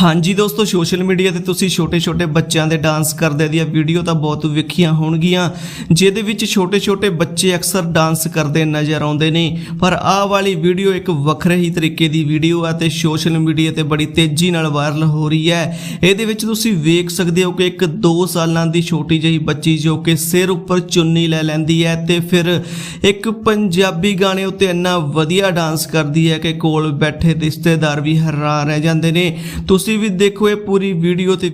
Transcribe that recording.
ਹਾਂਜੀ ਦੋਸਤੋ, social media ਤੇ ਤੁਸੀਂ ਛੋਟੇ-ਛੋਟੇ ਬੱਚਿਆਂ ਦੇ ਡਾਂਸ ਕਰਦੇ ਦੀਆਂ ਵੀਡੀਓ ਤਾਂ ਬਹੁਤ ਵੇਖੀਆਂ ਹੋਣਗੀਆਂ, ਜਿਹਦੇ ਵਿੱਚ ਛੋਟੇ-ਛੋਟੇ ਬੱਚੇ ਅਕਸਰ ਡਾਂਸ ਕਰਦੇ ਨਜ਼ਰ ਆਉਂਦੇ ਨੇ। ਪਰ ਆਹ ਵਾਲੀ ਵੀਡੀਓ ਇੱਕ ਵੱਖਰੇ ਹੀ ਤਰੀਕੇ ਦੀ ਵੀਡੀਓ ਆ ਤੇ ਸੋਸ਼ਲ ਮੀਡੀਆ ਤੇ ਬੜੀ ਤੇਜ਼ੀ ਨਾਲ ਵਾਇਰਲ ਹੋ ਰਹੀ ਹੈ। ਇਹਦੇ ਵਿੱਚ ਤੁਸੀਂ ਵੇਖ ਸਕਦੇ ਹੋ ਕਿ ਇੱਕ 2 ਸਾਲਾਂ ਦੀ ਛੋਟੀ ਜਿਹੀ ਬੱਚੀ ਜੋ ਕਿ ਸਿਰ ਉੱਪਰ ਚੁੰਨੀ ਲੈ ਲੈਂਦੀ ਹੈ ਤੇ ਫਿਰ ਇੱਕ ਪੰਜਾਬੀ ਗਾਣੇ ਉੱਤੇ ਇੰਨਾ ਵਧੀਆ ਡਾਂਸ ਕਰਦੀ ਹੈ ਕਿ ਕੋਲ ਬੈਠੇ ਰਿਸ਼ਤੇਦਾਰ ਵੀ ਹੈਰਾਨ ਰਹਿ ਜਾਂਦੇ ਨੇ। तुम भी देखो ये पूरी वीडियो थी